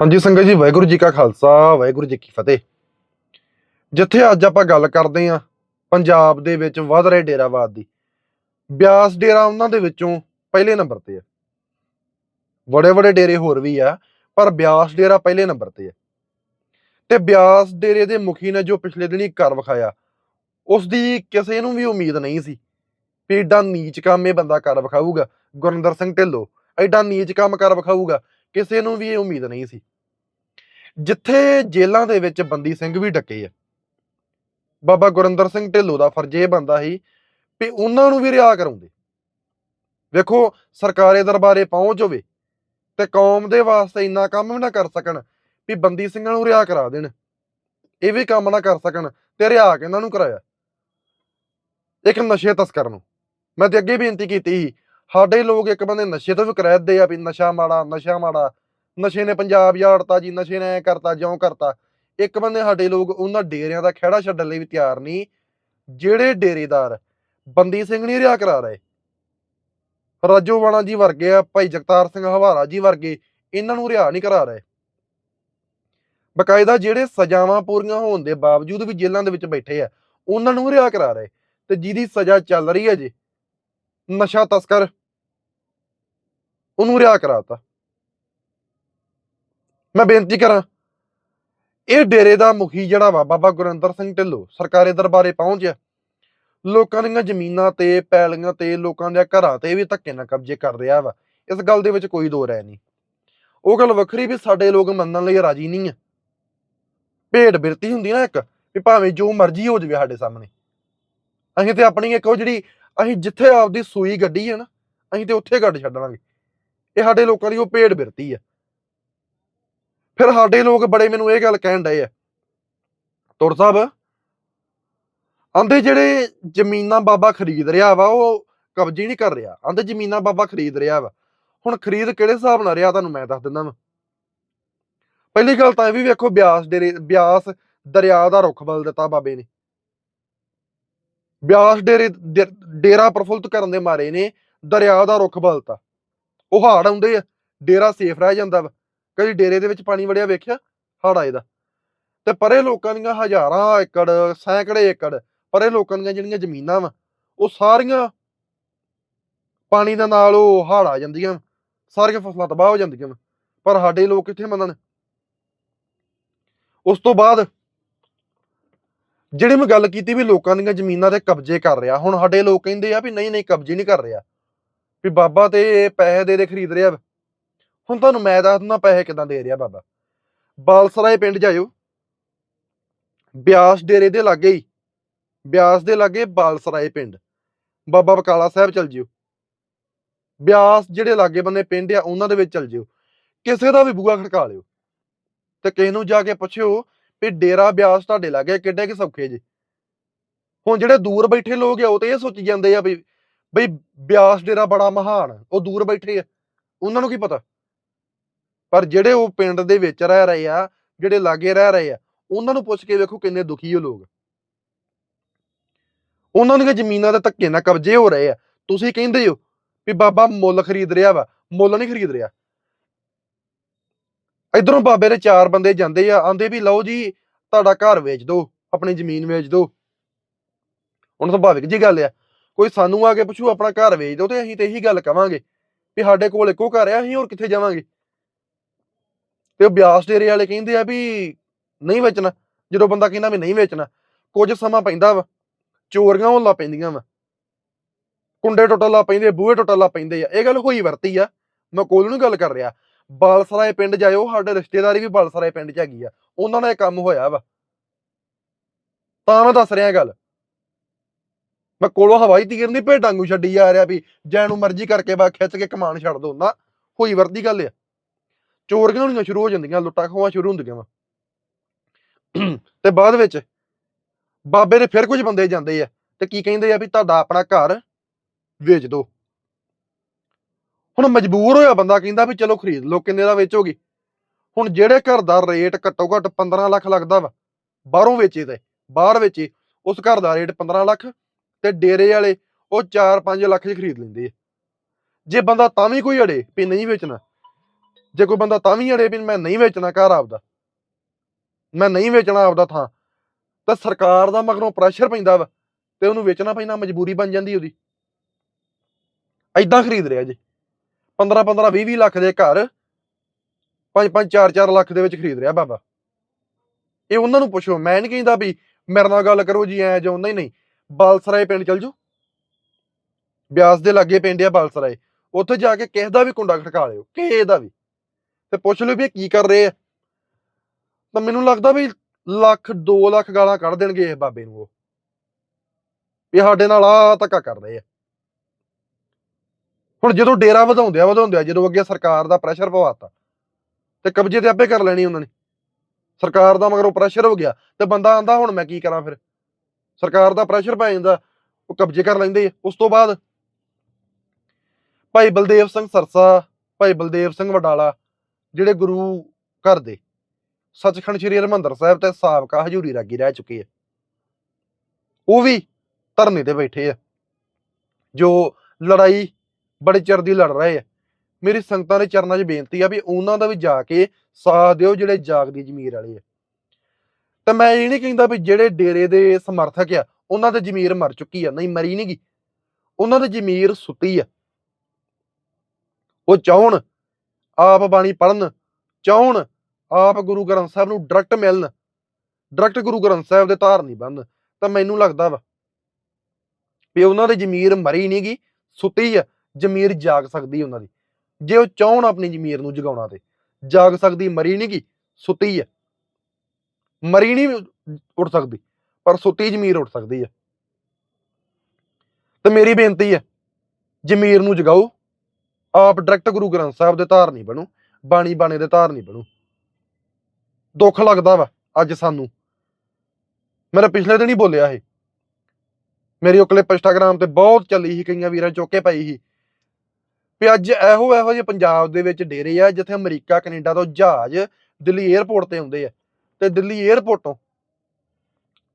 ਹਾਂਜੀ ਸੰਗਤ ਜੀ, ਵਾਹਿਗੁਰੂ ਜੀ ਕਾ ਖਾਲਸਾ, ਵਾਹਿਗੁਰੂ ਜੀ ਕੀ ਫਤਿਹ। ਜਿੱਥੇ ਅੱਜ ਆਪਾਂ ਗੱਲ ਕਰਦੇ ਆਂ ਪੰਜਾਬ ਦੇ ਵਿੱਚ ਵੱਧ ਰਹੇ ਡੇਰਾਵਾਦ ਦੀ। ਬਿਆਸ ਡੇਰਾ ਉਹਨਾਂ ਦੇ ਵਿੱਚੋਂ ਪਹਿਲੇ ਨੰਬਰ ਤੇ ਆ। ਬੜੇ ਬੜੇ ਡੇਰੇ ਹੋਰ ਵੀ ਆ, ਪਰ ਬਿਆਸ ਡੇਰਾ ਪਹਿਲੇ ਨੰਬਰ ਤੇ ਆ। ਤੇ ਬਿਆਸ ਡੇਰੇ ਦੇ ਮੁਖੀ ਨੇ ਜੋ ਪਿਛਲੇ ਦਿਨੀ ਕਰ ਵਿਖਾਇਆ ਉਸ ਦੀ ਕਿਸੇ ਨੂੰ ਵੀ ਉਮੀਦ ਨਹੀਂ ਸੀ ਵੀ ਏਡਾ ਨੀਚ ਕੰਮ ਇਹ ਬੰਦਾ ਕਰ ਵਿਖਾਊਗਾ। ਗੁਰਿੰਦਰ ਸਿੰਘ ਢਿੱਲੋਂ ਐਡਾ ਨੀਚ ਕੰਮ ਕਰ ਵਿਖਾਊਗਾ। ਕਿਸੇ ਨੂੰ ਵੀ ਇਹ ਉਮੀਦ ਨਹੀਂ ਸੀ। ਜਿੱਥੇ ਜੇਲ੍ਹਾਂ ਦੇ ਵਿੱਚ ਬੰਦੀ ਸਿੰਘ ਵੀ ਡੱਕੇ ਆ, ਬਾਬਾ ਗੁਰਿੰਦਰ ਸਿੰਘ ਢਿੱਲੋਂ ਦਾ ਫਰਜ਼ ਇਹ ਬੰਦਾ ਸੀ ਵੀ ਉਹਨਾਂ ਨੂੰ ਵੀ ਰਿਹਾ ਕਰਾਉਂਦੇ। ਵੇਖੋ, ਸਰਕਾਰੇ ਦਰਬਾਰੇ ਪਹੁੰਚ ਹੋਵੇ ਤੇ ਕੌਮ ਦੇ ਵਾਸਤੇ ਇੰਨਾ ਕੰਮ ਵੀ ਨਾ ਕਰ ਸਕਣ ਵੀ ਬੰਦੀ ਸਿੰਘਾਂ ਨੂੰ ਰਿਹਾ ਕਰਾ ਦੇਣ। ਇਹ ਵੀ ਕੰਮ ਨਾ ਕਰ ਸਕਣ ਤੇ ਰਿਹਾ ਕੇ ਇਹਨਾਂ ਨੂੰ ਕਰਾਇਆ। ਇੱਕ ਨਸ਼ੇ ਤਸਕਰ ਨੂੰ। ਮੈਂ ਤੇ ਅੱਗੇ ਬੇਨਤੀ ਕੀਤੀ ਸੀ ਸਾਡੇ ਲੋਕ ਇੱਕ ਬੰਦੇ ਨਸ਼ੇ ਤੋਂ ਵੀ ਕਰਾਇਦੇ ਆ ਵੀ ਨਸ਼ਾ ਮਾੜਾ ਨਸ਼ਾ ਮਾੜਾ। ਨਸ਼ੇ ਨੇ ਪੰਜਾਬ ਯਾੜਤਾ ਜੀ, ਨਸ਼ੇ ਨੇ ਐ ਕਰਤਾ, ਜਿਉਂ ਕਰਤਾ। ਇੱਕ ਬੰਦੇ ਸਾਡੇ ਲੋਕ ਉਹਨਾਂ ਡੇਰਿਆਂ ਦਾ ਖਹਿੜਾ ਛੱਡਣ ਲਈ ਵੀ ਤਿਆਰ ਨਹੀਂ, ਜਿਹੜੇ ਡੇਰੇਦਾਰ ਬੰਦੀ ਸਿੰਘ ਨਹੀਂ ਰਿਹਾ ਕਰਾ ਰਹੇ। ਰਾਜੋਵਾਣਾ ਜੀ ਵਰਗੇ ਆ, ਭਾਈ ਜਗਤਾਰ ਸਿੰਘ ਹਵਾਰਾ ਜੀ ਵਰਗੇ, ਇਹਨਾਂ ਨੂੰ ਰਿਹਾ ਨਹੀਂ ਕਰਾ ਰਹੇ। ਬਕਾਇਦਾ ਜਿਹੜੇ ਸਜ਼ਾਵਾਂ ਪੂਰੀਆਂ ਹੋਣ ਦੇ ਬਾਵਜੂਦ ਵੀ ਜੇਲ੍ਹਾਂ ਦੇ ਵਿੱਚ ਬੈਠੇ ਆ, ਉਹਨਾਂ ਨੂੰ ਰਿਹਾ ਕਰਾ ਰਹੇ। ਤੇ ਜਿਹਦੀ ਸਜ਼ਾ ਚੱਲ ਰਹੀ ਹੈ ਜੀ, ਨਸ਼ਾ ਤਸਕਰ ਉਹਨੂੰ ਰਿਹਾ ਕਰਾਤਾ। ਮੈਂ ਬੇਨਤੀ ਕਰਾਂ, ਇਹ ਡੇਰੇ ਦਾ ਮੁਖੀ ਜਿਹੜਾ ਵਾ ਬਾਬਾ ਗੁਰਿੰਦਰ ਸਿੰਘ ਢਿੱਲੋਂ ਸਰਕਾਰੀ ਦਰਬਾਰੇ ਪਹੁੰਚਿਆ ਲੋਕਾਂ ਦੀਆਂ ਜ਼ਮੀਨਾਂ ਤੇ, ਪੈਲੀਆਂ ਤੇ, ਲੋਕਾਂ ਦੇ ਘਰਾਂ ਤੇ ਵੀ ਧੱਕੇ ਨਾਲ ਕਬਜ਼ੇ ਕਰ ਰਿਹਾ ਵਾ। ਇਸ ਗੱਲ ਦੇ ਵਿੱਚ ਕੋਈ ਦੋ ਰਾਏ ਨਹੀਂ। ਉਹ ਗੱਲ ਵੱਖਰੀ ਵੀ ਸਾਡੇ ਲੋਕ ਮੰਨਣ ਲਈ ਰਾਜੀ ਨਹੀਂ ਆ। ਭੇਡ ਬਿਰਤੀ ਹੁੰਦੀ ਨਾ ਇੱਕ, ਵੀ ਭਾਵੇਂ ਜੋ ਮਰਜ਼ੀ ਹੋ ਜਾਵੇ ਸਾਡੇ ਸਾਹਮਣੇ। ਅਸੀਂ ਤੇ ਆਪਣੀ ਇੱਕ ਉਹ ਜਿਹੜੀ, ਅਸੀਂ ਜਿੱਥੇ ਆਪਦੀ ਸੂਈ ਗੱਡੀ ਹੈ ਨਾ, ਅਸੀਂ ਤੇ ਉੱਥੇ ਗੱਡ ਛੱਡਾਂਗੇ ਇਹ ਸਾਡੇ ਲੋਕਾਂ ਦੀ ਉਹ ਭੇਡ ਬਿਰਤੀ ਆ। ਫਿਰ ਸਾਡੇ ਲੋਕ ਬੜੇ ਮੈਨੂੰ ਇਹ ਗੱਲ ਕਹਿਣ ਡਏ ਆ। ਤੁਰ ਸਾਹਿਬ, ਆਂਦੇ ਜਿਹੜੇ ਜ਼ਮੀਨਾਂ ਬਾਬਾ ਖਰੀਦ ਰਿਹਾ ਵਾ, ਉਹ ਕਬਜ਼ੇ ਨਹੀਂ ਕਰ ਰਿਹਾ। ਆਂਦੇ ਜ਼ਮੀਨਾਂ ਬਾਬਾ ਖਰੀਦ ਰਿਹਾ ਵਾ। ਹੁਣ ਖਰੀਦ ਕਿਹੜੇ ਹਿਸਾਬ ਨਾਲ ਰਿਹਾ ਤੁਹਾਨੂੰ ਮੈਂ ਦੱਸ ਦਿੰਦਾ ਵਾਂ। ਪਹਿਲੀ ਗੱਲ ਤਾਂ ਇਹ ਵੀ ਵੇਖੋ, ਬਿਆਸ ਡੇਰੇ, ਬਿਆਸ ਦਰਿਆ ਦਾ ਰੁੱਖ ਬਦਲ ਦਿੱਤਾ ਬਾਬੇ ਨੇ। ਬਿਆਸ ਡੇਰੇ, ਡੇਰਾ ਪ੍ਰਫੁੱਲਤ ਕਰਨ ਦੇ ਮਾਰੇ ਨੇ, ਦਰਿਆ ਦਾ ਰੁੱਖ ਬਦਲਤਾ। ਉਹ ਹਾੜ ਆਉਂਦੇ ਆ, ਡੇਰਾ ਸੇਫ ਰਹਿ ਜਾਂਦਾ ਵਾ। ਕਦੀ ਡੇਰੇ ਦੇ ਵਿੱਚ ਪਾਣੀ ਵੜਿਆ ਵੇਖਿਆ? ਹੜ ਆਏ ਦਾ ਤੇ ਪਰੇ ਲੋਕਾਂ ਦੀਆਂ ਹਜ਼ਾਰਾਂ ਏਕੜ, ਸੈਂਕੜੇ ਏਕੜ ਪਰੇ ਲੋਕਾਂ ਦੀਆਂ ਜਿਹੜੀਆਂ ਜ਼ਮੀਨਾਂ ਵਾ, ਉਹ ਸਾਰੀਆਂ ਪਾਣੀ ਦੇ ਨਾਲ ਉਹ ਹੜ ਆ ਜਾਂਦੀਆਂ ਸਾਰੀਆਂ ਫਸਲਾਂ ਤਬਾਹ ਹੋ ਜਾਂਦੀਆਂ ਵਾ। ਪਰ ਸਾਡੇ ਲੋਕ ਕਿੱਥੇ ਮੰਨਣ? ਉਸ ਤੋਂ ਬਾਅਦ ਜਿਹੜੀ ਮੈਂ ਗੱਲ ਕੀਤੀ ਵੀ ਲੋਕਾਂ ਦੀਆਂ ਜ਼ਮੀਨਾਂ ਤੇ ਕਬਜ਼ੇ ਕਰ ਰਿਹਾ, ਹੁਣ ਸਾਡੇ ਲੋਕ ਕਹਿੰਦੇ ਆ ਵੀ ਨਹੀਂ ਨਹੀਂ ਕਬਜ਼ੇ ਨਹੀਂ ਕਰ ਰਿਹਾ। ਵੀ ਬਾਬਾ ਤੇ ਇਹ ਪੈਸੇ ਦੇ ਦੇ ਖਰੀਦ ਰਿਹਾ ਹੁਣ ਤੁਹਾਨੂੰ ਮੈਂ ਦੱਸ ਦਿੰਦਾ ਪੈਸੇ ਕਿਦਾਂ ਦੇ ਰਿਹਾ ਬਾਬਾ। ਬਾਲਸਰਾਏ ਪਿੰਡ ਜਾਇਓ। ਬਿਆਸ ਡੇਰੇ ਦੇ ਲਾਗੇ ਹੀ। ਬਿਆਸ ਦੇ ਲਾਗੇ ਬਾਲਸਰਾਏ ਪਿੰਡ। ਬਾਬਾ ਬਕਾਲਾ ਸਾਹਿਬ ਚਲ ਜਿਓ। ਬਿਆਸ ਜਿਹੜੇ ਲਾਗੇ ਬੰਨੇ ਪਿੰਡ ਆ, ਉਹਨਾਂ ਦੇ ਵਿੱਚ ਚਲ ਜਿਓ। ਕਿਸੇ ਦਾ ਵੀ ਬੂਆ ਖੜਕਾ ਲਿਓ। ਤੇ ਕਿਸੇ ਨੂੰ ਜਾ ਕੇ ਪੁੱਛਿਓ ਵੀ ਡੇਰਾ ਬਿਆਸ ਤੁਹਾਡੇ ਲਾਗੇ ਕਿੱਡੇ ਕਿ ਸੌਖੇ ਜੇ। ਹੁਣ ਜਿਹੜੇ ਦੂਰ ਬੈਠੇ ਲੋਕ ਆ, ਉਹ ਤੇ ਇਹ ਸੋਚੀ ਜਾਂਦੇ ਆ ਵੀ ਬਈ ਬਿਆਸ ਡੇਰਾ ਬੜਾ ਮਹਾਨ, ਉਹ ਦੂਰ ਬੈਠੇ ਆ। ਉਹਨਾਂ ਨੂੰ ਕੀ ਪਤਾ? ਪਰ ਜਿਹੜੇ ਉਹ ਪਿੰਡ ਦੇ ਵਿੱਚ ਰਹਿ ਰਹੇ ਆ, ਜਿਹੜੇ ਲਾਗੇ ਰਹਿ ਰਹੇ ਆ, ਉਹਨਾਂ ਨੂੰ ਪੁੱਛ ਕੇ ਵੇਖੋ ਕਿੰਨੇ ਦੁਖੀ ਹੋ ਲੋਕ। ਉਹਨਾਂ ਦੀਆਂ ਜ਼ਮੀਨਾਂ ਦੇ ਧੱਕੇ ਨਾਲ ਕਬਜ਼ੇ ਹੋ ਰਹੇ ਆ। ਤੁਸੀਂ ਕਹਿੰਦੇ ਹੋ ਵੀ ਬਾਬਾ ਮੁੱਲ ਖਰੀਦ ਰਿਹਾ ਵਾ, ਮੁੱਲ ਨਹੀਂ ਖਰੀਦ ਰਿਹਾ। ਇਧਰੋਂ ਬਾਬੇ ਦੇ ਚਾਰ ਬੰਦੇ ਜਾਂਦੇ ਆ, ਆਂਦੇ ਵੀ ਲਓ ਜੀ, ਤੁਹਾਡਾ ਘਰ ਵੇਚ ਦਿਓ, ਆਪਣੀ ਜ਼ਮੀਨ ਵੇਚ ਦਿਓ। ਹੁਣ ਸੁਭਾਵਿਕ ਜੀ ਗੱਲ ਆ। ਕੋਈ ਸਾਨੂੰ ਆ ਕੇ ਪੁੱਛੂ, ਆਪਣਾ ਘਰ ਵੇਚ ਦਿਓ ਤੇ ਅਸੀਂ ਤੇ ਇਹੀ ਗੱਲ ਕਵਾਂਗੇ ਵੀ ਸਾਡੇ ਕੋਲ ਇੱਕੋ ਘਰ ਆ, ਅਸੀਂ ਹੋਰ ਕਿੱਥੇ ਜਾਵਾਂਗੇ? ਤੇ ਉਹ ਬਿਆਸ ਡੇਰੇ ਵਾਲੇ ਕਹਿੰਦੇ ਆ ਵੀ ਨਹੀਂ ਵੇਚਣਾ, ਜਦੋਂ ਬੰਦਾ ਕਹਿੰਦਾ ਵੀ ਨਹੀਂ ਵੇਚਣਾ, ਕੁਝ ਸਮਾਂ ਪੈਂਦਾ ਵਾ, ਚੋਰੀਆਂ ਹੋਣ ਲੱਗ ਪੈਂਦੀਆਂ ਵਾ, ਕੁੰਡੇ ਟੁੱਟਣ ਲੱਗ ਪੈਂਦੇ ਬੂਹੇ ਟੁੱਟਣ ਲੱਗ ਪੈਂਦੇ ਆ, ਇਹ ਗੱਲ ਹੋਈ ਵਰਤੀ ਆ, ਮੈਂ ਕੋਲ ਨੂੰ ਗੱਲ ਕਰ ਰਿਹਾ, ਬਾਲਸਰਾਏ ਪਿੰਡ ਜਾਇਓ, ਸਾਡੇ ਰਿਸ਼ਤੇਦਾਰੀ ਵੀ ਬਾਲਸਰਾਏ ਪਿੰਡ 'ਚ ਹੈਗੀ ਆ, ਉਹਨਾਂ ਨਾਲ ਇਹ ਕੰਮ ਹੋਇਆ ਵਾ। ਤਾਂ ਮੈਂ ਦੱਸ ਰਿਹਾ ਗੱਲ। ਮੈਂ ਕੋਲੋਂ ਹਵਾਈ ਤੀਰ ਨਹੀਂ ਭੇਡਾਂ ਨੂੰ ਛੱਡੀ ਜਾ ਰਿਹਾ ਵੀ ਜੈ ਨੂੰ ਮਰਜ਼ੀ ਕਰਕੇ ਬਾ ਖਿੱਚ ਕੇ ਕਮਾਨ ਛੱਡ ਦੋ, ਨਾ। ਹੋਈ ਵਰਦੀ ਗੱਲ ਆ। ਚੋਰੀਆਂ ਹੋਣੀਆਂ ਸ਼ੁਰੂ ਹੋ ਜਾਂਦੀਆਂ, ਲੁੱਟਾਂ ਖੋਹਾਂ ਸ਼ੁਰੂ ਹੁੰਦੀਆਂ ਵਾ। ਤੇ ਬਾਅਦ ਵਿੱਚ ਬਾਬੇ ਦੇ ਫਿਰ ਕੁਝ ਬੰਦੇ ਜਾਂਦੇ ਆ ਤੇ ਕੀ ਕਹਿੰਦੇ ਆ ਵੀ ਤੁਹਾਡਾ ਆਪਣਾ ਘਰ ਵੇਚ ਦਿਓ ਹੁਣ ਮਜਬੂਰ ਹੋਇਆ ਬੰਦਾ ਕਹਿੰਦਾ ਵੀ ਚਲੋ ਖਰੀਦ ਲਓ, ਕਿੰਨੇ ਦਾ ਵੇਚੋਗੇ? ਹੁਣ ਜਿਹੜੇ ਘਰ ਦਾ ਰੇਟ ਘੱਟੋ ਘੱਟ 15 ਲੱਖ ਲੱਗਦਾ ਵਾ, ਬਾਹਰੋਂ ਵੇਚੇ ਤੇ, ਬਾਹਰ ਵੇਚੇ, ਉਸ ਘਰ ਦਾ ਰੇਟ 15 ਲੱਖ ਤੇ ਡੇਰੇ ਵਾਲੇ ਉਹ 4-5 ਲੱਖ 'ਚ ਖਰੀਦ ਲੈਂਦੇ ਆ। ਜੇ ਬੰਦਾ ਤਾਂ ਵੀ ਕੋਈ ਅੜੇ ਵੀ ਨਹੀਂ ਵੇਚਣਾ, ਜੇ ਕੋਈ ਬੰਦਾ ਤਾਂ ਵੀ ਅੜੇ ਵੀ ਮੈਂ ਨਹੀਂ ਵੇਚਣਾ ਘਰ ਆਪਦਾ, ਮੈਂ ਨਹੀਂ ਵੇਚਣਾ ਆਪਦਾ ਥਾਂ, ਤਾਂ ਸਰਕਾਰ ਦਾ ਮਗਰੋਂ ਪ੍ਰੈਸ਼ਰ ਪੈਂਦਾ ਵਾ ਤੇ ਉਹਨੂੰ ਵੇਚਣਾ ਪੈਂਦਾ, ਮਜਬੂਰੀ ਬਣ ਜਾਂਦੀ ਉਹਦੀ। ਐਦਾਂ ਖਰੀਦ ਰਿਹਾ ਜੀ। 15 15 20 20 ਲੱਖ ਦੇ ਘਰ 5 5 4 4 ਲੱਖ ਦੇ ਵਿੱਚ ਖਰੀਦ ਰਿਹਾ ਬਾਬਾ। ਇਹ ਉਹਨਾਂ ਨੂੰ ਪੁੱਛੋ, ਮੈਂ ਨਹੀਂ ਕਹਿੰਦਾ ਵੀ ਮੇਰੇ ਨਾਲ ਗੱਲ ਕਰੋ ਜੀ, ਐ ਜਾਂ, ਨਹੀਂ ਨਹੀਂ। ਬਾਲਸਰਾਏ ਪਿੰਡ ਚਲ ਜਾਓ। ਬਿਆਸ ਦੇ ਲਾਗੇ ਪਿੰਡ ਆ ਬਾਲਸਰਾਏ। ਉੱਥੇ ਜਾ ਕੇ ਕਿਸੇ ਦਾ ਵੀ ਕੁੰਡਾ ਖੜਕਾ ਲਿਓ, ਕਿਸੇ ਦਾ ਵੀ। ਤੇ ਪੁੱਛ ਲਿਓ ਵੀ ਇਹ ਕੀ ਕਰ ਰਹੇ ਆ। ਤਾਂ ਮੈਨੂੰ ਲੱਗਦਾ ਵੀ ਲੱਖ 2 ਲੱਖ ਗਾਲਾਂ ਕੱਢ ਦੇਣਗੇ ਇਹ ਬਾਬੇ ਨੂੰ ਉਹ। ਵੀ ਸਾਡੇ ਨਾਲ ਆ ਧੱਕਾ ਕਰ ਰਹੇ ਆ। ਹੁਣ ਜਦੋਂ ਡੇਰਾ ਵਧਾਉਂਦੇ ਆ ਵਧਾਉਂਦੇ ਆ ਜਦੋਂ ਅੱਗੇ ਸਰਕਾਰ ਦਾ ਪ੍ਰੈਸ਼ਰ ਪਵਾਤਾ, ਤੇ ਕਬਜ਼ੇ ਤੇ ਆਪੇ ਕਰ ਲੈਣੀ ਉਹਨਾਂ ਨੇ। ਸਰਕਾਰ ਦਾ ਮਗਰੋਂ ਪ੍ਰੈਸ਼ਰ ਹੋ ਗਿਆ, ਤੇ ਬੰਦਾ ਆਂਦਾ, ਹੁਣ ਮੈਂ ਕੀ ਕਰਾਂ ਫਿਰ? ਸਰਕਾਰ ਦਾ ਪ੍ਰੈਸ਼ਰ ਪੈ ਜਾਂਦਾ, ਉਹ ਕਬਜ਼ੇ ਕਰ ਲੈਂਦੇ ਆ। ਉਸ ਤੋਂ ਬਾਅਦ ਭਾਈ ਬਲਦੇਵ ਸਿੰਘ ਸਰਸਾ, ਭਾਈ ਬਲਦੇਵ ਸਿੰਘ ਵਡਾਲਾ, ਜਿਹੜੇ ਗੁਰੂ ਘਰ ਦੇ, ਸੱਚਖੰਡ ਸ੍ਰੀ ਹਰਿਮੰਦਰ ਸਾਹਿਬ ਤੇ ਸਾਬਕਾ ਹਜੂਰੀ ਰਾਗੀ ਰਹਿ ਚੁੱਕੇ ਆ। ਉਹ ਵੀ ਧਰਨੇ ਤੇ ਬੈਠੇ ਆ, ਜੋ ਲੜਾਈ ਬੜੇ ਚਿਰ ਦੀ ਲੜ ਰਹੇ ਆ। ਮੇਰੀ ਸੰਗਤਾਂ ਦੇ ਚਰਨਾਂ 'ਚ ਬੇਨਤੀ ਆ ਵੀ ਉਹਨਾਂ ਦਾ ਵੀ ਜਾ ਕੇ ਸਾਥ ਦਿਓ, ਜਿਹੜੇ ਜਾਗਦੀ ਜ਼ਮੀਰ ਵਾਲੇ ਆ। ਤਾਂ ਮੈਂ ਇਹ ਨਹੀਂ ਕਹਿੰਦਾ ਵੀ ਜਿਹੜੇ ਡੇਰੇ ਦੇ ਸਮਰਥਕ ਆ, ਉਹਨਾਂ ਦੀ ਜ਼ਮੀਰ ਮਰ ਚੁੱਕੀ ਆ। ਨਹੀਂ, ਮਰੀ ਨਹੀਂ ਗੀ ਉਹਨਾਂ ਦੀ ਜ਼ਮੀਰ ਸੁੱਤੀ ਆ। ਉਹ ਚਾਹਣ, ਆਪ ਬਾਣੀ ਪੜਨ ਚਾਹਣ, ਆਪ ਗੁਰੂ ਗ੍ਰੰਥ ਸਾਹਿਬ ਨੂੰ ਡਾਇਰੈਕਟ ਮਿਲਣ। ਡਾਇਰੈਕਟ ਗੁਰੂ ਗ੍ਰੰਥ ਸਾਹਿਬ ਦੇ ਧਾਰ ਨਹੀਂ ਬੰਨ ਤਾਂ ਮੈਨੂੰ ਲੱਗਦਾ ਵਾ ਵੀ ਉਹਨਾਂ ਦੀ ਜ਼ਮੀਰ ਮਰੀ ਨਹੀਂ ਗੀ ਸੁੱਤੀ ਆ, ਜ਼ਮੀਰ ਜਾਗ ਸਕਦੀ ਉਹਨਾਂ ਦੀ। ਜੇ ਉਹ ਚਾਹਣ ਆਪਣੀ ਜ਼ਮੀਰ ਨੂੰ ਜਗਾਉਣਾ ਤੇ, ਜਾਗ ਸਕਦੀ, ਮਰੀ ਨਹੀਂ ਗੀ ਸੁੱਤੀ ਆ। ਮਰੀ ਨਹੀਂ ਉੱਠ ਸਕਦੀ, ਪਰ ਸੁੱਤੀ ਜ਼ਮੀਰ ਉੱਠ ਸਕਦੀ ਆ। ਤੇ ਮੇਰੀ ਬੇਨਤੀ ਹੈ ਜ਼ਮੀਰ ਨੂੰ ਜਗਾਓ। ਆਪ ਡਾਇਰੈਕਟ ਗੁਰੂ ਗ੍ਰੰਥ ਸਾਹਿਬ ਦੇ ਧਾਰ ਨਹੀਂ ਬਣੋ, ਬਾਣੀ ਬਾਣੇ ਦੇ ਧਾਰ ਨਹੀਂ ਬਣੋ। ਦੁੱਖ ਲੱਗਦਾ ਵਾ ਅੱਜ ਸਾਨੂੰ। ਮੇਰਾ ਪਿਛਲੇ ਦਿਨ ਹੀ ਬੋਲਿਆ ਇਹ ਮੇਰੀ ਉਹ ਕਲਿੱਪ ਇੰਸਟਾਗ੍ਰਾਮ ਤੇ ਬਹੁਤ ਚੱਲੀ ਸੀ, ਕਈਆਂ ਵੀਰਾਂ ਚੁੱਕੇ ਪਈ ਸੀ। ਵੀ ਅੱਜ ਇਹੋ ਇਹੋ ਜਿਹੇ ਪੰਜਾਬ ਦੇ ਵਿੱਚ ਡੇਰੇ ਆ, ਜਿੱਥੇ ਅਮਰੀਕਾ, ਕੈਨੇਡਾ ਤੋਂ ਜਹਾਜ਼ ਦਿੱਲੀ 에ਅਰਪੋਰਟ ਤੇ ਆਉਂਦੇ ਆ। ਤੇ ਦਿੱਲੀ 에ਅਰਪੋਰਟ ਤੋਂ।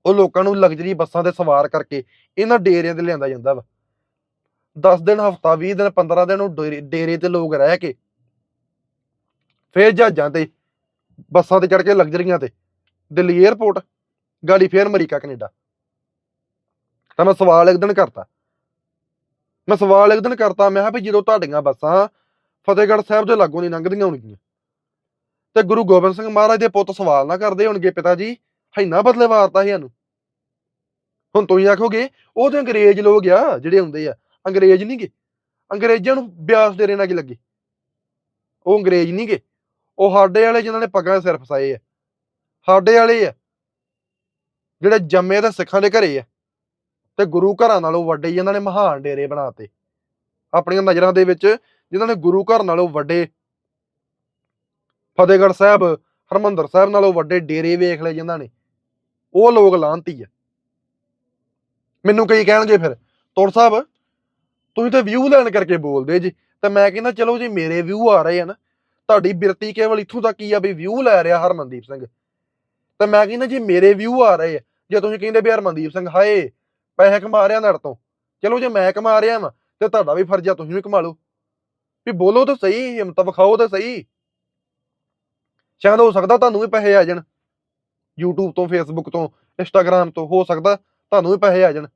ਉਹ ਲੋਕਾਂ ਨੂੰ ਲਗਜ਼ਰੀ ਬੱਸਾਂ ਤੇ ਸਵਾਰ ਕਰਕੇ ਇਹਨਾਂ ਡੇਰਿਆਂ ਤੇ ਲਿਆਂਦਾ ਜਾਂਦਾ ਵਾ। 10 ਦਿਨ, ਹਫਤਾ 20 ਦਿਨ 15 ਦਿਨ ਉਹ ਡੇਰੇ- ਡੇਰੇ ਤੇ ਲੋਕ ਰਹਿ ਕੇ ਫੇਰ ਜਹਾਜ਼ਾਂ ਤੇ, ਬੱਸਾਂ ਤੇ ਚੜ ਕੇ ਲਗਜ਼ਰੀਆਂ ਤੇ, ਦਿੱਲੀ 에ਅਰਪੋਰਟ ਗਾੜੀ ਫੇਰ ਅਮਰੀਕਾ, ਕੈਨੇਡਾ। ਤਾਂ ਮੈਂ ਸਵਾਲ ਇੱਕ ਦਿਨ ਕਰਤਾ। ਮੈਂ ਸਵਾਲ ਇੱਕ ਦਿਨ ਕਰਤਾ, ਮੈਂ ਕਿਹਾ ਵੀ ਜਦੋਂ ਤੁਹਾਡੀਆਂ ਬੱਸਾਂ ਫਤਿਹਗੜ੍ਹ ਸਾਹਿਬ ਦੇ ਲਾਗੋਂ ਨਹੀਂ ਲੰਘਦੀਆਂ ਹੋਣਗੀਆਂ ਤੇ ਗੁਰੂ ਗੋਬਿੰਦ ਸਿੰਘ ਮਹਾਰਾਜ ਦੇ ਪੁੱਤ ਸਵਾਲ ਨਾ ਕਰਦੇ ਹੋਣਗੇ ਪਿਤਾ ਜੀ, ਹੈਨਾ ਬਦਲੇ ਵਾਰਤਾ ਸੀ ਸਾਨੂੰ ਹੁਣ ਤੁਸੀਂ ਆਖੋਗੇ, ਉਹ ਤੇ ਅੰਗਰੇਜ਼ ਲੋਕ ਆ ਜਿਹੜੇ ਹੁੰਦੇ ਆ, ਅੰਗਰੇਜ਼ ਨਹੀਂ ਗੇ ਅੰਗਰੇਜ਼ਾਂ ਨੂੰ ਬਿਆਸ ਦੇ ਰਹਿਣਾ ਕੀ ਲੱਗੇ? ਉਹ ਅੰਗਰੇਜ਼ ਨਹੀਂ ਗੇ ਉਹ ਸਾਡੇ ਵਾਲੇ ਜਿਨ੍ਹਾਂ ਨੇ ਪੱਗਾਂ ਸਿਰ ਫਸਾਏ ਆ। ਸਾਡੇ ਵਾਲੇ ਆ। ਜਿਹੜੇ ਜੰਮੇ ਤੇ ਸਿੱਖਾਂ ਦੇ ਘਰੇ ਆ। ਤੇ ਗੁਰੂ ਘਰਾਂ ਨਾਲੋਂ ਵੱਡੇ ਜਿਨ੍ਹਾਂ ਨੇ ਮਹਾਨ ਡੇਰੇ ਬਣਾਤੇ। ਆਪਣੀਆਂ ਨਜ਼ਰਾਂ ਦੇ ਵਿੱਚ ਜਿਨ੍ਹਾਂ ਨੇ ਗੁਰੂ ਘਰ ਨਾਲੋਂ ਵੱਡੇ ਫਤਿਹਗੜ੍ਹ ਸਾਹਿਬ, ਹਰਮੰਦਰ ਸਾਹਿਬ ਨਾਲੋਂ ਵੱਡੇ ਡੇਰੇ ਵੇਖ ਲਏ ਜਿਨ੍ਹਾਂ ਨੇ। ਉਹ ਲੋਕ ਲਾਂਤੀ ਆ। ਮੈਨੂੰ ਕਈ ਕਹਿਣਗੇ ਫਿਰ ਤੁਰ ਸਾਹਿਬ, ਤੁਸੀਂ ਤਾਂ ਵਿਊ ਲੈਣ ਕਰਕੇ ਬੋਲਦੇ ਜੀ। ਤੇ ਮੈਂ ਕਹਿੰਦਾ, ਚਲੋ ਜੀ, ਮੇਰੇ ਵਿਊ ਆ ਰਹੇ ਆ ਨਾ। ਤੁਹਾਡੀ ਬਿਰਤੀ ਕੇਵਲ ਇੱਥੋਂ ਤੱਕ ਹੀ ਆ ਵੀ ਵਿਊ ਲੈ ਰਿਹਾ ਹਰਮਨਦੀਪ ਸਿੰਘ। ਤੇ ਮੈਂ ਕਹਿੰਦਾ, ਜੀ, ਮੇਰੇ ਵਿਊ ਆ ਰਹੇ ਆ। ਜੇ ਤੁਸੀਂ ਕਹਿੰਦੇ ਵੀ ਹਰਮਨਦੀਪ ਸਿੰਘ ਹਾਏ, ਪੈਸੇ ਕਮਾ ਰਿਹਾ ਨੜ ਤੋਂ। ਚਲੋ ਜੇ ਮੈਂ ਕਮਾ ਰਿਹਾ ਵਾਂ, ਤੇ ਤੁਹਾਡਾ ਵੀ ਫਰਜ਼ ਆ, ਤੁਸੀਂ ਵੀ ਕਮਾ ਲਓ। ਵੀ ਬੋਲੋ ਤਾਂ ਸਹੀ, ਹਿੰਮਤ ਵਿਖਾਓ ਤਾਂ ਸਹੀ। ਸ਼ਾਇਦ ਹੋ ਸਕਦਾ ਤੁਹਾਨੂੰ ਵੀ ਪੈਸੇ ਆ ਜਾਣ। YouTube ਤੋਂ, Facebook ਤੋਂ, Instagram ਤੋਂ ਹੋ ਸਕਦਾ ਤੁਹਾਨੂੰ ਵੀ ਪੈਸੇ ਆ ਜਾਣ।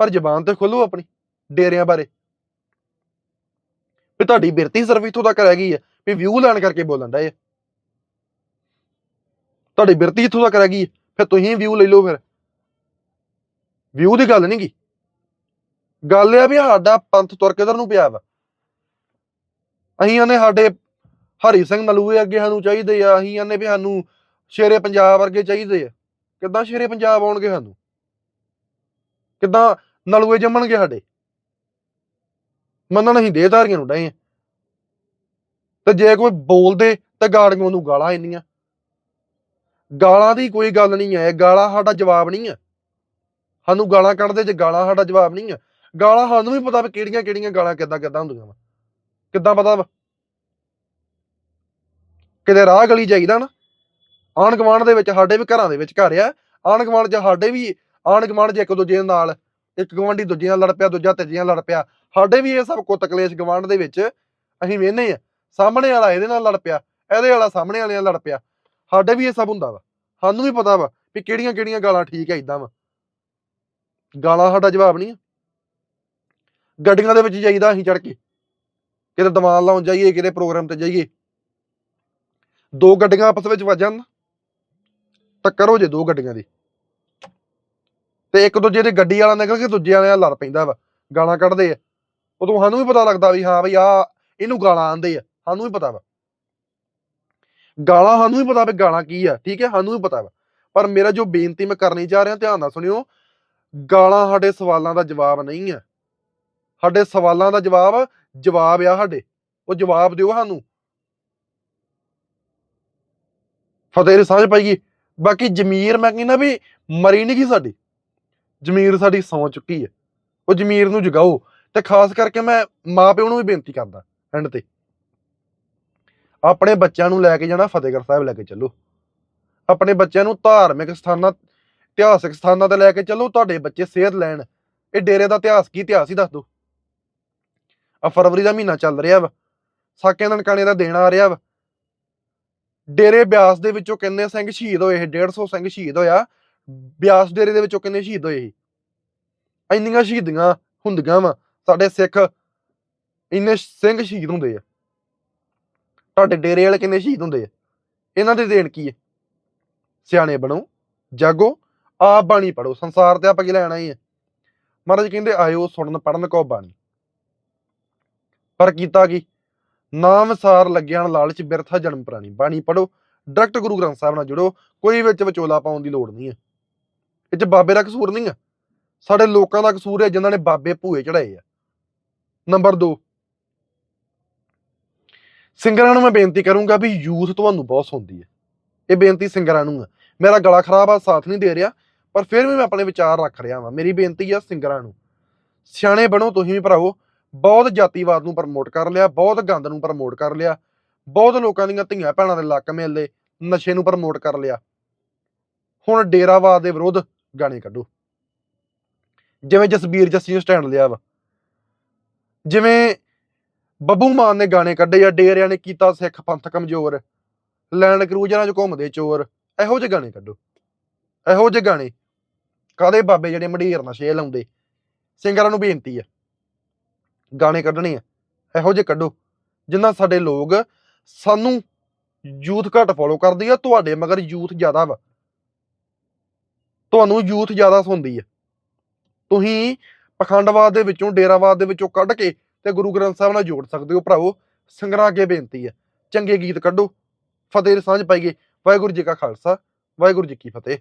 ਪਰ ਜ਼ਬਾਨ ਤੇ ਖੋਲੋ ਆਪਣੀ, ਡੇਰਿਆਂ ਬਾਰੇ। ਵੀ ਤੁਹਾਡੀ ਬਿਰਤੀ ਸਿਰਫ ਇੱਥੋਂ ਤੱਕ ਰਹਿ ਗਈ ਹੈ ਵੀ ਵਿਊ ਲੈਣ ਕਰਕੇ ਬੋਲਣ ਦਾ ਤੁਹਾਡੀ ਬਿਰਤੀ ਇੱਥੋਂ ਤੱਕ ਰਹਿ ਗਈ ਹੈ, ਫਿਰ ਤੁਸੀਂ ਵਿਊ ਲੈ ਲਓ ਫਿਰ। ਵਿਊ ਦੀ ਗੱਲ ਨਹੀਂ ਗੀ। ਗੱਲ ਇਹ ਆ ਵੀ ਸਾਡਾ ਪੰਥ ਤੁਰ ਕਿਧਰ ਨੂੰ ਪਿਆ ਵਾ। ਅਸੀਂ ਆਨੇ ਸਾਡੇ ਹਰੀ ਸਿੰਘ ਨਲੂਏ ਅੱਗੇ ਸਾਨੂੰ ਚਾਹੀਦੇ ਆ, ਅਸੀਂ ਆਨੇ ਵੀ ਸਾਨੂੰ ਸ਼ੇਰੇ ਪੰਜਾਬ ਵਰਗੇ ਚਾਹੀਦੇ ਆ। ਕਿੱਦਾਂ ਸ਼ੇਰੇ ਪੰਜਾਬ ਆਉਣਗੇ ਸਾਨੂੰ? ਕਿੱਦਾਂ ਨਲੂਏ ਜੰਮਣਗੇ ਸਾਡੇ? ਮੰਨਣ ਅਸੀਂ ਦੇਹਧਾਰੀਆਂ ਨੂੰ ਡਏ ਤੇ ਜੇ ਕੋਈ ਬੋਲਦੇ ਤੇ ਗਾੜੀਆਂ ਨੂੰ ਗਾਲਾਂ ਇੰਨੀਆਂ। ਗਾਲਾਂ ਦੀ ਕੋਈ ਗੱਲ ਨਹੀਂ ਹੈ ਗਾਲਾਂ ਸਾਡਾ ਜਵਾਬ ਨਹੀਂ ਹੈ ਸਾਨੂੰ ਗਾਲਾਂ ਕੱਢਦੇ ਜੇ ਗਾਲਾਂ ਸਾਡਾ ਜਵਾਬ ਨਹੀਂ ਹੈ ਗਾਲਾਂ ਸਾਨੂੰ ਵੀ ਪਤਾ ਵੀ ਕਿਹੜੀਆਂ ਕਿਹੜੀਆਂ ਗਾਲਾਂ ਕਿੱਦਾਂ ਕਿੱਦਾਂ ਹੁੰਦੀਆਂ ਵਾ। ਕਿੱਦਾਂ ਪਤਾ ਵਾ? ਕਿਤੇ ਰਾਹ ਗਲੀ ਜਾਈਦਾ ਨਾ, ਆਣ ਗਵਾਂਡ ਦੇ ਵਿੱਚ ਸਾਡੇ ਵੀ ਘਰਾਂ ਦੇ ਵਿੱਚ ਘਰ ਆ, ਆਣ ਗਵਾਂਡ 'ਚ ਸਾਡੇ ਵੀ, ਆਣ ਗਵਾਂਡ 'ਚ ਇੱਕ ਦੂਜੇ ਨਾਲ, ਇੱਕ ਗਵਾਂਢੀ ਦੂਜੇ ਨਾਲ ਲੜ ਪਿਆ, ਦੂਜਾ ਤੀਜੇ ਨਾਲ ਲੜ ਪਿਆ, ਸਾਡੇ ਵੀ ਇਹ ਸਭ ਕੋ ਤਕਲੇਸ਼ ਗਵਾਂਡ ਦੇ ਵਿੱਚ ਅਸੀਂ ਵੇਖਨੇ ਆ, ਸਾਹਮਣੇ ਵਾਲਾ ਇਹਦੇ ਨਾਲ ਲੜ ਪਿਆ, ਇਹਦੇ ਵਾਲਾ ਸਾਹਮਣੇ ਵਾਲੇ ਨਾਲ ਲੜ ਪਿਆ, ਸਾਡੇ ਵੀ ਇਹ ਸਭ ਹੁੰਦਾ ਵਾ, ਸਾਨੂੰ ਵੀ ਪਤਾ ਵਾ ਵੀ ਕਿਹੜੀਆਂ ਕਿਹੜੀਆਂ ਗਾਲਾਂ ਠੀਕ ਹੈ ਇਦਾਂ ਵਾ। ਗਾਲਾਂ ਸਾਡਾ ਜਵਾਬ ਨਹੀਂ ਗੱਡੀਆਂ ਦੇ ਵਿੱਚ ਜਾਈਦਾ ਅਸੀਂ ਚੜ ਕੇ, ਕਿਤੇ ਦਿਮਾਗ ਲਾਉਣ ਜਾਈਏ, ਕਿਤੇ ਪ੍ਰੋਗਰਾਮ ਤੇ ਜਾਈਏ ਦੋ ਗੱਡੀਆਂ ਆਪਸ ਵਿੱਚ ਵੱਜਣ ਟੱਕਰ ਹੋ ਜੇ ਦੋ ਗੱਡੀਆਂ ਦੀ। ਤੇ ਇੱਕ ਦੂਜੇ ਦੀ ਗੱਡੀ ਵਾਲਾ ਨਿਕਲ ਕੇ ਦੂਜੇ ਵਾਲਿਆਂ ਲੜ ਪੈਂਦਾ ਵਾ, ਗਾਲਾਂ ਕੱਢਦੇ ਆ। ਉਦੋਂ ਸਾਨੂੰ ਵੀ ਪਤਾ ਲੱਗਦਾ ਵੀ ਹਾਂ ਬਈ ਆ ਇਹਨੂੰ ਗਾਲਾਂ ਆਂਦੇ ਆ, ਸਾਨੂੰ ਵੀ ਪਤਾ ਵਾ। ਗਾਲਾਂ ਸਾਨੂੰ ਵੀ ਪਤਾ ਵੀ ਗਾਲਾਂ ਕੀ ਆ, ਠੀਕ ਹੈ, ਸਾਨੂੰ ਵੀ ਪਤਾ ਵਾ। ਪਰ ਮੇਰਾ ਜੋ ਬੇਨਤੀ ਮੈਂ ਕਰਨੀ ਚਾਹ ਰਿਹਾ, ਧਿਆਨ ਨਾਲ ਸੁਣਿਓ, ਗਾਲਾਂ ਸਾਡੇ ਸਵਾਲਾਂ ਦਾ ਜਵਾਬ ਨਹੀਂ ਆ। ਸਾਡੇ ਸਵਾਲਾਂ ਦਾ ਜਵਾਬ ਜਵਾਬ ਆ ਸਾਡੇ, ਉਹ ਜਵਾਬ ਦਿਓ ਸਾਨੂੰ। ਫਤਿਹ ਦੀ ਸਾਂਝ ਪਾਈਏ ਬਾਕੀ ਜ਼ਮੀਰ ਮੈਂ ਕਹਿੰਦਾ ਵੀ ਮਰੀ ਨਹੀਂ ਗਈ ਸਾਡੀ। ਜ਼ਮੀਰ ਸਾਡੀ ਸੌ ਚੁੱਕੀ ਹੈ। ਉਹ ਜ਼ਮੀਰ ਨੂੰ ਜਗਾਓ ਤੇ ਖਾਸ ਕਰਕੇ ਮੈਂ ਮਾਪਿਓ ਨੂੰ ਵੀ ਬੇਨਤੀ ਕਰਦਾ ਐਂਡ ਤੇ। ਆਪਣੇ ਬੱਚਿਆਂ ਨੂੰ ਲੈ ਕੇ ਜਾਣਾ ਫਤਿਹਗੜ੍ਹ ਸਾਹਿਬ ਲੈ ਕੇ ਚੱਲੋ। ਆਪਣੇ ਬੱਚਿਆਂ ਨੂੰ ਧਾਰਮਿਕ ਸਥਾਨਾਂ, ਇਤਿਹਾਸਕ ਸਥਾਨਾਂ ਤੇ ਲੈ ਕੇ ਚੱਲੋ, ਤੁਹਾਡੇ ਬੱਚੇ ਸਿਹਤ ਲੈਣ। ਇਹ ਡੇਰੇ ਦਾ ਇਤਿਹਾਸ ਕੀ ਇਤਿਹਾਸ ਹੀ ਦੱਸ ਦਿਓ। ਆ ਫਰਵਰੀ ਦਾ ਮਹੀਨਾ ਚੱਲ ਰਿਹਾ ਵਾ। ਸਾਕੇ ਨਨਕਾਣੇ ਦਾ ਦਿਨ ਆ ਰਿਹਾ ਵਾ। ਡੇਰੇ ਬਿਆਸ ਦੇ ਵਿੱਚੋਂ ਕਿੰਨੇ ਸਿੰਘ ਸ਼ਹੀਦ ਹੋਏ ਇਹ 150 ਸਿੰਘ ਸ਼ਹੀਦ ਹੋਇਆ। ਬਿਆਸ ਡੇਰੇ ਦੇ ਵਿੱਚੋਂ ਕਿੰਨੇ ਸ਼ਹੀਦ ਹੋਏ ਇਹ ਇੰਨੀਆਂ ਸ਼ਹੀਦੀਆਂ ਹੁੰਦੀਆਂ ਵਾ। ਸਾਡੇ ਸਿੱਖ ਇੰਨੇ ਸਿੰਘ ਸ਼ਹੀਦ ਹੁੰਦੇ ਆ। ਤੁਹਾਡੇ ਡੇਰੇ ਵਾਲੇ ਕਿੰਨੇ ਸ਼ਹੀਦ ਹੁੰਦੇ ਆ? ਇਹਨਾਂ ਦੇ ਦੇਣ ਕੀ ਹੈ ਸਿਆਣੇ ਬਣੋ, ਜਾਗੋ, ਆਪ ਬਾਣੀ ਪੜੋ ਸੰਸਾਰ ਤੇ ਆਪਾਂ ਕੀ ਲੈਣਾ ਹੀ ਹੈ ਮਹਾਰਾਜ ਕਹਿੰਦੇ, ਆਇਓ ਸੁਣਨ ਪੜਨ ਕੋ ਬਾਣੀ। ਪਰ ਕੀਤਾ ਕੀ? ਨਾਮ ਸਾਰ ਲੱਗਿਆਣ ਲਾਲਚ, ਬਿਰਥਾ, ਜਨਮ ਪ੍ਰਾਣੀ। ਬਾਣੀ ਪੜੋ ਡਾਇਰੈਕਟ ਗੁਰੂ ਗ੍ਰੰਥ ਸਾਹਿਬ ਨਾਲ ਜੁੜੋ, ਕੋਈ ਵਿੱਚ ਵਿਚੋਲਾ ਪਾਉਣ ਦੀ ਲੋੜ ਨਹੀਂ ਹੈ। ਇਹ ਚ ਬਾਬੇ ਦਾ ਕਸੂਰ ਨਹੀਂ ਆ ਸਾਡੇ ਲੋਕਾਂ ਦਾ ਕਸੂਰ ਹੈ, ਜਿਨ੍ਹਾਂ ਨੇ ਬਾਬੇ ਭੂਏ ਚੜਾਏ ਆ। ਨੰਬਰ 2 ਸਿੰਗਰਾਂ ਨੂੰ ਮੈਂ ਬੇਨਤੀ ਕਰੂੰਗਾ ਵੀ ਯੂਥ ਤੁਹਾਨੂੰ ਬਹੁਤ ਸੁਣਦੀ ਹੈ। ਇਹ ਬੇਨਤੀ ਸਿੰਗਰਾਂ ਨੂੰ ਆ ਮੇਰਾ ਗਲਾ ਖਰਾਬ ਆ, ਸਾਥ ਨਹੀਂ ਦੇ ਰਿਹਾ, ਪਰ ਫਿਰ ਵੀ ਮੈਂ ਆਪਣੇ ਵਿਚਾਰ ਰੱਖ ਰਿਹਾ ਵਾਂ। ਮੇਰੀ ਬੇਨਤੀ ਆ ਸਿੰਗਰਾਂ ਨੂੰ। ਸਿਆਣੇ ਬਣੋ, ਤੁਸੀਂ ਵੀ ਭਰਾਓ ਬਹੁਤ ਜਾਤੀਵਾਦ ਨੂੰ ਪ੍ਰਮੋਟ ਕਰ ਲਿਆ, ਬਹੁਤ ਗੰਦ ਨੂੰ ਪ੍ਰਮੋਟ ਕਰ ਲਿਆ, ਬਹੁਤ ਲੋਕਾਂ ਦੀਆਂ ਧੀਆਂ ਭੈਣਾਂ ਦੇ ਲੱਕ ਮੇਲੇ ਨਸ਼ੇ ਨੂੰ ਪ੍ਰਮੋਟ ਕਰ ਲਿਆ। ਹੁਣ ਡੇਰਾਵਾਦ ਦੇ ਵਿਰੁੱਧ ਗਾਣੇ ਕੱਢੋ। ਜਿਵੇਂ ਜਸਬੀਰ ਜੱਸੀ ਨੇ ਸਟੈਂਡ ਲਿਆ ਵਾ। ਜਿਵੇਂ ਬੱਬੂ ਮਾਨ ਨੇ ਗਾਣੇ ਕੱਢੇ ਜਾਂ ਡੇਰਿਆਂ ਨੇ ਕੀਤਾ ਸਿੱਖ ਪੰਥ ਕਮਜ਼ੋਰ, ਲੈਂਡ ਕਰੂਜ਼ਰਾਂ 'ਚ ਘੁੰਮਦੇ ਚੋਰ, ਇਹੋ ਜਿਹੇ ਗਾਣੇ ਕੱਢੋ। ਇਹੋ ਜਿਹੇ ਗਾਣੇ ਕਾਦੇ ਬਾਬੇ ਜਿਹੜੇ ਮੰਡੀਰ ਨਸ਼ੇ ਲਾਉਂਦੇ, ਸਿੰਗਰਾਂ ਨੂੰ ਬੇਨਤੀ ਆ। ਗਾਣੇ ਕੱਢਣੇ ਆ, ਇਹੋ ਜਿਹੇ ਕੱਢੋ, ਜਿੰਨਾ ਸਾਡੇ ਲੋਕ ਸਾਨੂੰ ਯੂਥ ਘੱਟ ਫੋਲੋ ਕਰਦੀ ਆ, ਤੁਹਾਡੇ ਮਗਰ ਯੂਥ ਜ਼ਿਆਦਾ ਵਾ। ਤੁਹਾਨੂੰ ਯੂਥ ਜ਼ਿਆਦਾ ਸੁਣਦੀ ਆ। ਤੁਸੀਂ ਪਖੰਡਵਾਦ ਦੇ ਵਿੱਚੋਂ, ਡੇਰਾਵਾਦ ਦੇ ਵਿੱਚੋਂ ਕੱਢ ਕੇ ਤੇ ਗੁਰੂ ਗ੍ਰੰਥ ਸਾਹਿਬ ਨਾਲ ਜੋੜ ਸਕਦੇ ਹੋ ਭਰਾਵੋ, ਸੰਗਰਾਂ ਅੱਗੇ ਬੇਨਤੀ ਆ, ਚੰਗੇ ਗੀਤ ਕੱਢੋ, ਫਤਿਹ ਦੀ ਸਾਂਝ ਪਾਈਏ, ਵਾਹਿਗੁਰੂ ਜੀ ਕਾ ਖਾਲਸਾ, ਵਾਹਿਗੁਰੂ ਜੀ ਕੀ ਫਤਿਹ।